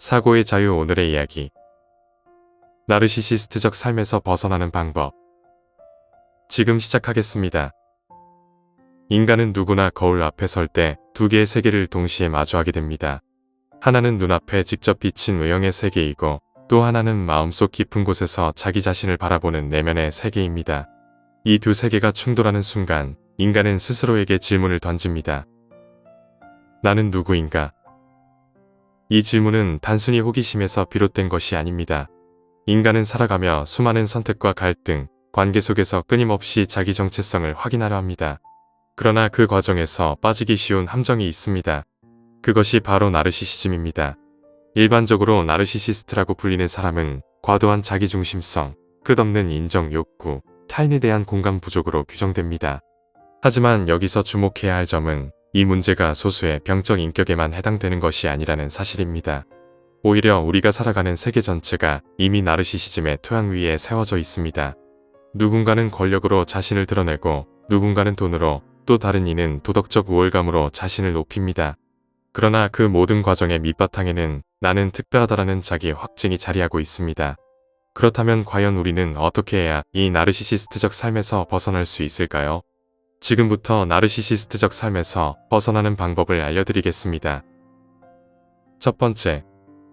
사고의 자유 오늘의 이야기. 나르시시스트적 삶에서 벗어나는 방법. 지금 시작하겠습니다. 인간은 누구나 거울 앞에 설 때 두 개의 세계를 동시에 마주하게 됩니다. 하나는 눈앞에 직접 비친 외형의 세계이고 또 하나는 마음속 깊은 곳에서 자기 자신을 바라보는 내면의 세계입니다. 이 두 세계가 충돌하는 순간 인간은 스스로에게 질문을 던집니다. 나는 누구인가? 이 질문은 단순히 호기심에서 비롯된 것이 아닙니다. 인간은 살아가며 수많은 선택과 갈등, 관계 속에서 끊임없이 자기 정체성을 확인하려 합니다. 그러나 그 과정에서 빠지기 쉬운 함정이 있습니다. 그것이 바로 나르시시즘입니다. 일반적으로 나르시시스트라고 불리는 사람은 과도한 자기중심성, 끝없는 인정 욕구, 타인에 대한 공감 부족으로 규정됩니다. 하지만 여기서 주목해야 할 점은 이 문제가 소수의 병적 인격에만 해당되는 것이 아니라는 사실입니다. 오히려 우리가 살아가는 세계 전체가 이미 나르시시즘의 토양 위에 세워져 있습니다. 누군가는 권력으로 자신을 드러내고 누군가는 돈으로 또 다른 이는 도덕적 우월감으로 자신을 높입니다. 그러나 그 모든 과정의 밑바탕에는 나는 특별하다라는 자기 확증이 자리하고 있습니다. 그렇다면 과연 우리는 어떻게 해야 이 나르시시스트적 삶에서 벗어날 수 있을까요? 지금부터 나르시시스트적 삶에서 벗어나는 방법을 알려드리겠습니다. 첫 번째,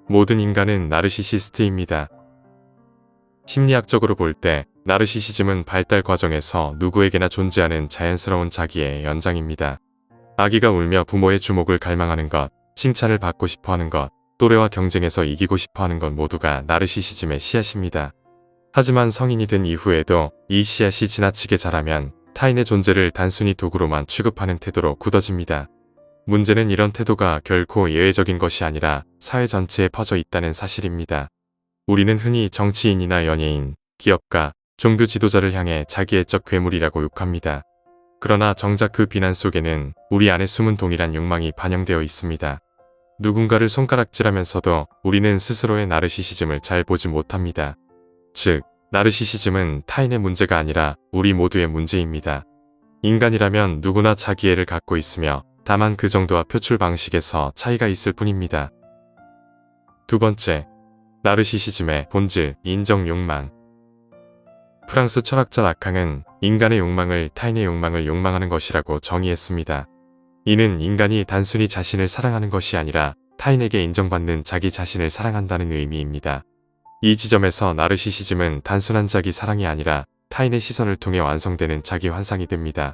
모든 인간은 나르시시스트입니다. 심리학적으로 볼 때 나르시시즘은 발달 과정에서 누구에게나 존재하는 자연스러운 자기의 연장입니다. 아기가 울며 부모의 주목을 갈망하는 것, 칭찬을 받고 싶어 하는 것, 또래와 경쟁에서 이기고 싶어 하는 것 모두가 나르시시즘의 씨앗입니다. 하지만 성인이 된 이후에도 이 씨앗이 지나치게 자라면 타인의 존재를 단순히 도구로만 취급하는 태도로 굳어집니다. 문제는 이런 태도가 결코 예외적인 것이 아니라 사회 전체에 퍼져 있다는 사실입니다. 우리는 흔히 정치인이나 연예인, 기업가, 종교 지도자를 향해 자기애적 괴물이라고 욕합니다. 그러나 정작 그 비난 속에는 우리 안에 숨은 동일한 욕망이 반영되어 있습니다. 누군가를 손가락질하면서도 우리는 스스로의 나르시시즘을 잘 보지 못합니다. 즉, 나르시시즘은 타인의 문제가 아니라 우리 모두의 문제입니다. 인간이라면 누구나 자기애를 갖고 있으며 다만 그 정도와 표출 방식에서 차이가 있을 뿐입니다. 두 번째, 나르시시즘의 본질, 인정 욕망. 프랑스 철학자 라캉은 인간의 욕망을 타인의 욕망을 욕망하는 것이라고 정의했습니다. 이는 인간이 단순히 자신을 사랑하는 것이 아니라 타인에게 인정받는 자기 자신을 사랑한다는 의미입니다. 이 지점에서 나르시시즘은 단순한 자기 사랑이 아니라 타인의 시선을 통해 완성되는 자기 환상이 됩니다.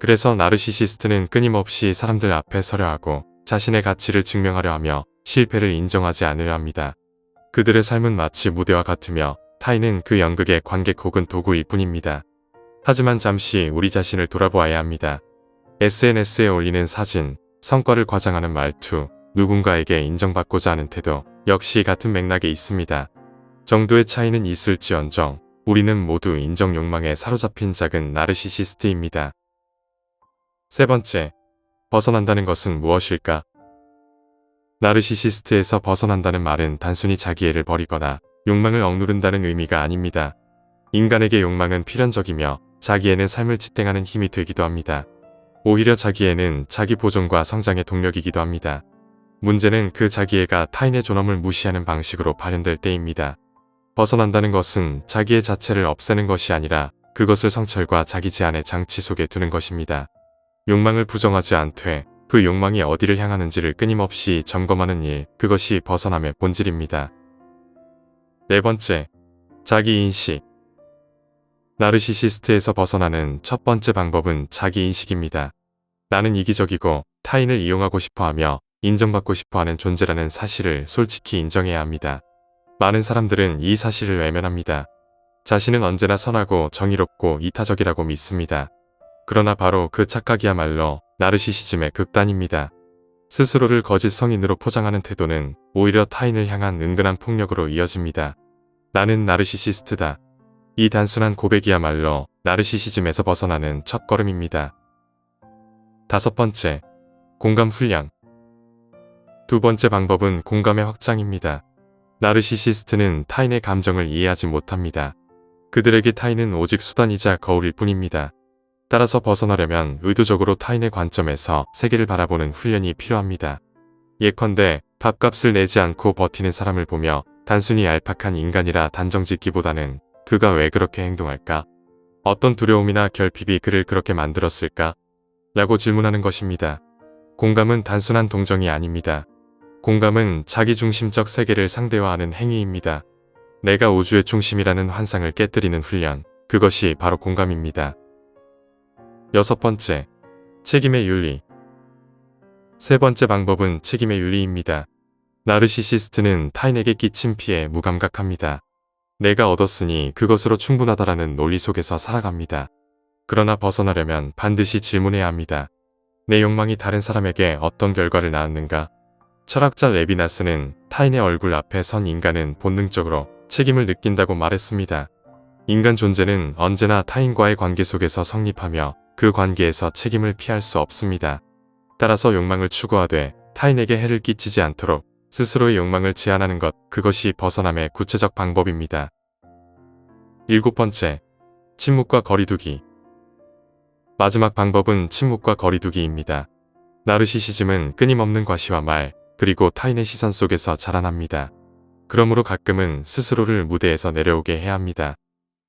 그래서 나르시시스트는 끊임없이 사람들 앞에 서려 하고 자신의 가치를 증명하려 하며 실패를 인정하지 않으려 합니다. 그들의 삶은 마치 무대와 같으며 타인은 그 연극의 관객 혹은 도구일 뿐입니다. 하지만 잠시 우리 자신을 돌아보아야 합니다. SNS에 올리는 사진, 성과를 과장하는 말투, 누군가에게 인정받고자 하는 태도 역시 같은 맥락에 있습니다. 정도의 차이는 있을지언정 우리는 모두 인정 욕망에 사로잡힌 작은 나르시시스트입니다. 세 번째, 벗어난다는 것은 무엇일까? 나르시시스트에서 벗어난다는 말은 단순히 자기애를 버리거나 욕망을 억누른다는 의미가 아닙니다. 인간에게 욕망은 필연적이며 자기애는 삶을 지탱하는 힘이 되기도 합니다. 오히려 자기애는 자기 보존과 성장의 동력이기도 합니다. 문제는 그 자기애가 타인의 존엄을 무시하는 방식으로 발현될 때입니다. 벗어난다는 것은 자기의 자체를 없애는 것이 아니라 그것을 성철과 자기 제한의 장치 속에 두는 것입니다. 욕망을 부정하지 않되 그 욕망이 어디를 향하는지를 끊임없이 점검하는 일, 그것이 벗어남의 본질입니다. 네 번째, 자기인식. 나르시시스트에서 벗어나는 첫 번째 방법은 자기인식입니다. 나는 이기적이고 타인을 이용하고 싶어하며 인정받고 싶어하는 존재라는 사실을 솔직히 인정해야 합니다. 많은 사람들은 이 사실을 외면합니다. 자신은 언제나 선하고 정의롭고 이타적이라고 믿습니다. 그러나 바로 그 착각이야말로 나르시시즘의 극단입니다. 스스로를 거짓 성인으로 포장하는 태도는 오히려 타인을 향한 은근한 폭력으로 이어집니다. 나는 나르시시스트다. 이 단순한 고백이야말로 나르시시즘에서 벗어나는 첫 걸음입니다. 다섯 번째, 공감 훈련. 두 번째 방법은 공감의 확장입니다. 나르시시스트는 타인의 감정을 이해하지 못합니다. 그들에게 타인은 오직 수단이자 거울일 뿐입니다. 따라서 벗어나려면 의도적으로 타인의 관점에서 세계를 바라보는 훈련이 필요합니다. 예컨대 밥값을 내지 않고 버티는 사람을 보며 단순히 얄팍한 인간이라 단정짓기보다는 그가 왜 그렇게 행동할까? 어떤 두려움이나 결핍이 그를 그렇게 만들었을까? 라고 질문하는 것입니다. 공감은 단순한 동정이 아닙니다. 공감은 자기중심적 세계를 상대화하는 행위입니다. 내가 우주의 중심이라는 환상을 깨뜨리는 훈련, 그것이 바로 공감입니다. 여섯 번째, 책임의 윤리. 세 번째 방법은 책임의 윤리입니다. 나르시시스트는 타인에게 끼친 피해 무감각합니다. 내가 얻었으니 그것으로 충분하다라는 논리 속에서 살아갑니다. 그러나 벗어나려면 반드시 질문해야 합니다. 내 욕망이 다른 사람에게 어떤 결과를 낳았는가? 철학자 레비나스는 타인의 얼굴 앞에 선 인간은 본능적으로 책임을 느낀다고 말했습니다. 인간 존재는 언제나 타인과의 관계 속에서 성립하며 그 관계에서 책임을 피할 수 없습니다. 따라서 욕망을 추구하되 타인에게 해를 끼치지 않도록 스스로의 욕망을 제한하는 것, 그것이 벗어남의 구체적 방법입니다. 일곱 번째, 침묵과 거리두기. 마지막 방법은 침묵과 거리두기입니다. 나르시시즘은 끊임없는 과시와 말, 그리고 타인의 시선 속에서 자라납니다. 그러므로 가끔은 스스로를 무대에서 내려오게 해야 합니다.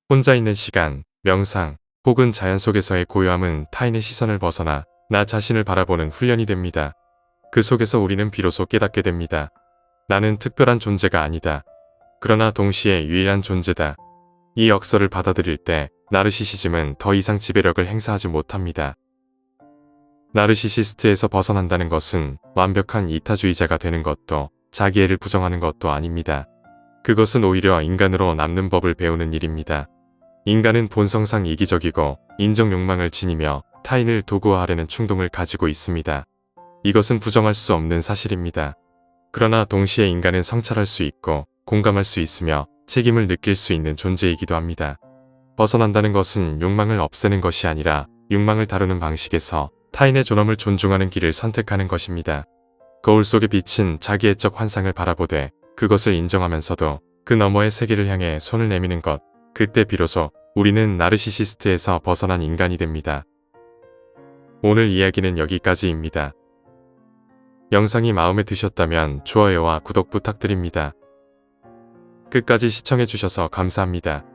혼자 있는 시간, 명상, 혹은 자연 속에서의 고요함은 타인의 시선을 벗어나 나 자신을 바라보는 훈련이 됩니다. 그 속에서 우리는 비로소 깨닫게 됩니다. 나는 특별한 존재가 아니다. 그러나 동시에 유일한 존재다. 이 역설을 받아들일 때 나르시시즘은 더 이상 지배력을 행사하지 못합니다. 나르시시스트에서 벗어난다는 것은 완벽한 이타주의자가 되는 것도 자기애를 부정하는 것도 아닙니다. 그것은 오히려 인간으로 남는 법을 배우는 일입니다. 인간은 본성상 이기적이고 인정 욕망을 지니며 타인을 도구화하려는 충동을 가지고 있습니다. 이것은 부정할 수 없는 사실입니다. 그러나 동시에 인간은 성찰할 수 있고 공감할 수 있으며 책임을 느낄 수 있는 존재이기도 합니다. 벗어난다는 것은 욕망을 없애는 것이 아니라 욕망을 다루는 방식에서 타인의 존엄을 존중하는 길을 선택하는 것입니다. 거울 속에 비친 자기 애적 환상을 바라보되 그것을 인정하면서도 그 너머의 세계를 향해 손을 내미는 것, 그때 비로소 우리는 나르시시스트에서 벗어난 인간이 됩니다. 오늘 이야기는 여기까지입니다. 영상이 마음에 드셨다면 좋아요와 구독 부탁드립니다. 끝까지 시청해주셔서 감사합니다.